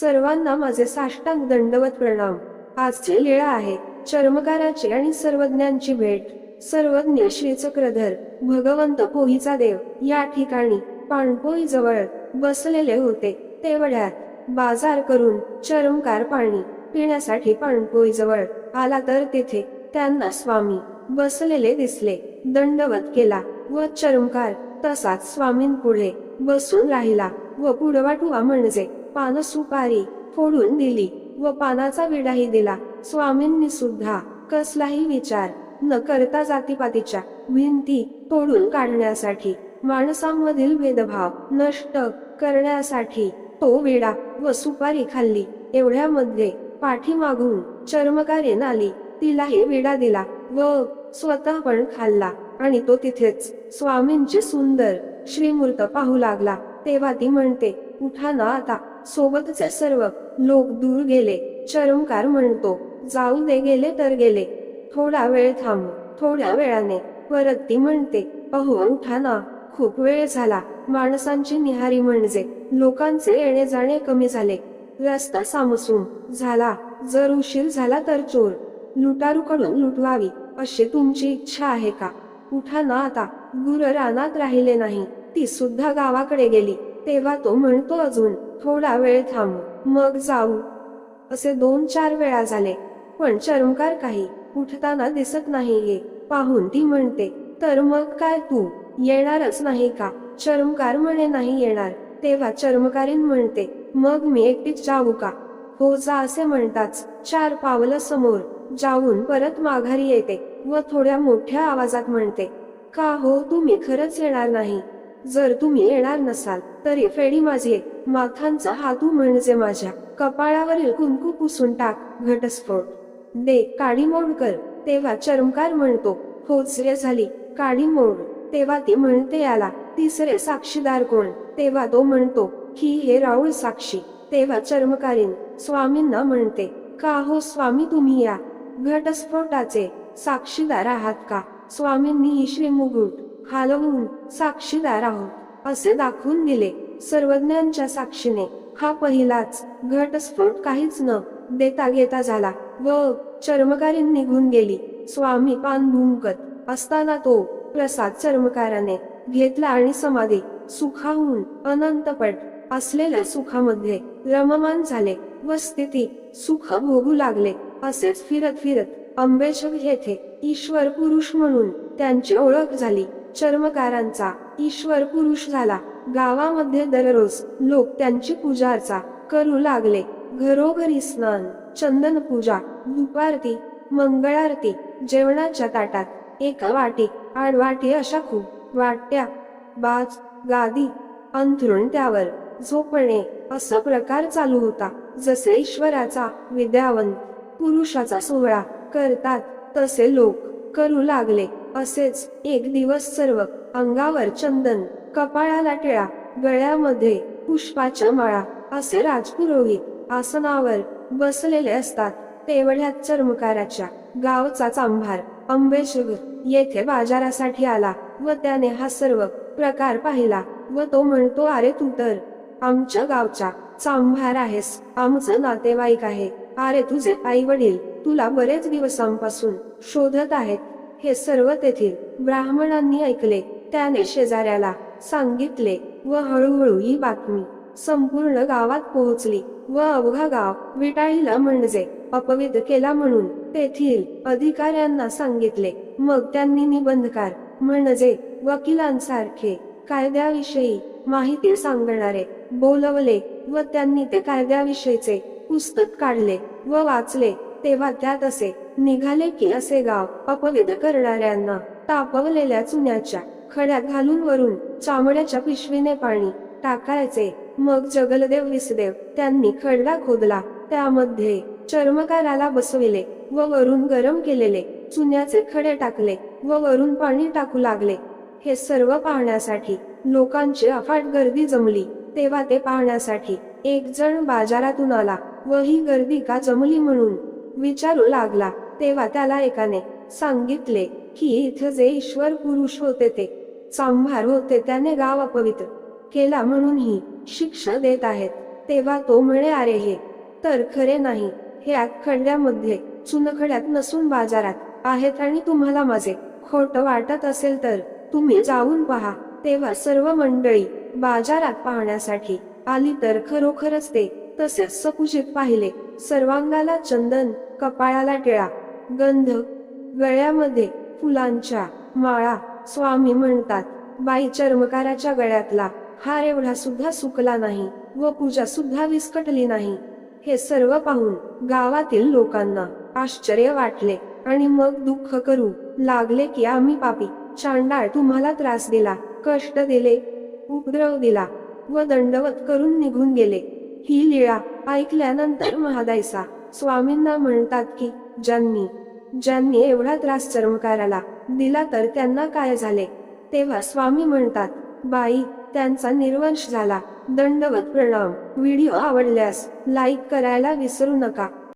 सर्वांना माझे साष्टांग दंडवत प्रणाम. आजची लीळा आहे चर्मकाराची आणि सर्वज्ञांची भेट. सर्वज्ञ श्री चक्रधर भगवंत पोहीचा देव या ठिकाणी पाणपोई जवळ बसलेले होते. तेवढ्यात बाजार करून चरमकार पाणी पिण्यासाठी पाणपोई जवळ आला तर तिथे त्यांना स्वामी बसलेले दिसले. दंडवत केला व चरमकार तसाच स्वामींपुढे बसून राहिला व पुढवाटुवा म्हणजे पान सुपारी फोडून दिली व पानाचा विडाही दिला. स्वामींनी सुद्धा कसलाही विचार न करता जातीपातीच्या भिंती तोडून काढण्यासाठी माणसांमधील भेदभाव नष्ट करण्यासाठी तो विडा व सुपारी खाल्ली. एवढ्यामध्ये पाठीमागून चर्मकारेन आली तिलाही विडा दिला व स्वतः पण खाल्ला आणि तो तिथेच स्वामींचे सुंदर श्रीमूर्त पाहू लागला. तेव्हा ती म्हणते उठा ना आता. सोबतचे सर्व लोक दूर गेले. चरमकार म्हणतो जाऊ दे गेले तर गेले. थोडा वेळ थांब. थोड्या वेळाने. परत ती म्हणते अहो उठा ना. खूप वेळ झाला. माणसांची निहारी म्हणजे लोकांचे येणे जाणे कमी झाले. रस्ता सामसून झाला. जर उशीर झाला तर चोर. लुटारूकडून लुटवावी अशी तुमची इच्छा आहे का? उठा ना आता. गुर रानात राहिले नाही. ती सुद्धा गावाकडे गेली. तेव्हा तो म्हणतो अजून थोडा वेळ थांब मग जाऊ. असे दोन चार वेळा झाले. पण चरमकार काही उठताना दिसत नाहीये. पाहून ती म्हणते तर मग काय तू? येणारच नाही का? चर्मकार म्हणे नाही येणार. तेव्हा चर्मकारीन म्हणते मग मी एकटीच जाऊ का? हो जा असे म्हणताच चार पावलं समोर जाऊन परत माघारी येते व थोड्या मोठ्या आवाजात म्हणते का हो तुम्ही खरंच येणार नाही? जर तुम्ही येणार नसाल तरी फेडी माझे माथांचा हातू म्हणजे माझ्या कपाळावरील कुंकू पुसून टाक घटस्फोट. दे काडी मोड कर तेव्हा चरमकार म्हणतो होचरे झाली काडी मोड. तेव्हा ती म्हणते याला तिसरे साक्षीदार कोण? तेव्हा तो म्हणतो ही हे राऊळ साक्षी. तेव्हा चर्मकारीन स्वामींना म्हणते का हो स्वामी तुम्ही या? घटस्फोटाचे साक्षीदार आहात का? स्वामींनी ही श्रीमुगुट हालवून साक्षीदार आहोत असे दाखवून दिले सर्वज्ञांच्या साक्षीने. हा पहिलाच घटस्फोट काहीच न देता घेता झाला व चर्मकारी निघून गेली. स्वामी पान भूमकत असताना तो प्रसाद चर्मकाराने घेतला आणि समाधी सुखाहून अनंतपट असलेल्या सुखामध्ये रममान झाले व स्थिती सुख भोगू लागले असेच फिरत फिरत अंबेशक येथे ईश्वर पुरुष म्हणून त्यांची ओळख झाली. चर्मकारांचा ईश्वर पुरुष झाला. गावामध्ये दररोज लोक त्यांची पूजा अर्चा करू लागले. घरोघरी स्नान चंदन पूजा दुपारती मंगळारती जेवणाच्या ताटात एका वाटी आडवाटी अशा खूप वाट्या बाज गादी अंथरुण त्यावर झोपणे असा प्रकार चालू होता. जसे ईश्वराचा विद्यावंत पुरुषाचा सोहळा करतात तसे लोक करू लागले. असेच एक दिवस सर्व अंगावर चंदन कपाळाला टिळा गळ्यामध्ये पुष्पाच्या माळा असे राजपुरोहित आसनावर बसलेले असतात. तेवढ्यात चर्मकाराच्या गावचा चांभार अंबेश्वर येथे बाजारासाठी आला व त्याने हा सर्व प्रकार पाहिला व तो म्हणतो अरे तू तर आमच्या गावचा चांभार आहेस. आमचं नातेवाईक आहे. अरे तुझे आई वडील तुला बरेच दिवसांपासून शोधत आहेत. हे सर्व तेथील ब्राह्मणांनी ऐकले. त्याने शेजाऱ्याला सांगितले व हळूहळू ही बातमी संपूर्ण गावात पोहोचली व अवघा गाव विटाळीला म्हणजे अपविद केला म्हणून तेथील अधिकाऱ्यांना सांगितले. मग त्यांनी निबंधकार म्हणजे वकिलांसारखे कायद्याविषयी माहिती सांगणारे बोलवले व त्यांनी ते कायद्याविषयीचे पुस्तक काढले व वाचले. तेव्हा त्यात असे निघाले की असे गाव अपवित्र करणाऱ्यांना तापवलेल्या चुन्याच्या खड्यात घालून वरून चामड्याच्या पिशवीने पाणी टाकायचे. मग जगलदेव विसदेव त्यांनी खडगा खोदला. त्यामध्ये चर्मकाराला बसविले व वरून गरम केलेले चुन्याचे खडे टाकले व वरून पाणी टाकू लागले. हे सर्व पाहण्यासाठी लोकांची अफाट गर्दी जमली. तेव्हा ते पाहण्यासाठी एक जण बाजारातून आला व ही गर्दी का जमली म्हणून विचारू लागला. तेव्हा त्याला एकाने सांगितले की इथे जे ईश्वर पुरुष होते ते चांभार होते त्याने गाव अपवित्र केला म्हणून ही शिक्षा देत आहेत. तेव्हा तो म्हणे अरे हे तर खरे नाही. हे आत चुनखड्यात नसून बाजारात आहेत आणि तुम्हाला माझे खोट वाटत असेल तर तुम्ही जाऊन पहा. तेव्हा सर्व मंडळी बाजारात पाहण्यासाठी आली तर खरोखरच ते तसेच सकुशीत पाहिले. सर्वांगाला चंदन कपाळाला टिळा गंध गळ्यामध्ये फुलांच्या माळा स्वामी म्हणतात. बाई चर्मकाराच्या गळ्यातला हार एवढा सुद्धा सुकला नाही व पूजा सुद्धा विस्कटली नाही. हे सर्व पाहून गावातील लोकांना आश्चर्य वाटले आणि मग दुःख करू लागले की आम्ही पापी. चांडाळ तुम्हाला त्रास दिला कष्ट दिले उपद्रव दिला व दंडवत करून निघून गेले. ही लीळा ऐकल्यानंतर महादायसा स्वामींना म्हणतात की ज्यांनी ज्यांनी एवढा त्रास चर्मकाराला दिला तर त्यांना काय झाले? तेव्हा स्वामी म्हणतात बाई त्यांचा निर्वंश झाला. दंडवत प्रणाम. व्हिडिओ आवडल्यास लाईक करायला विसरू नका.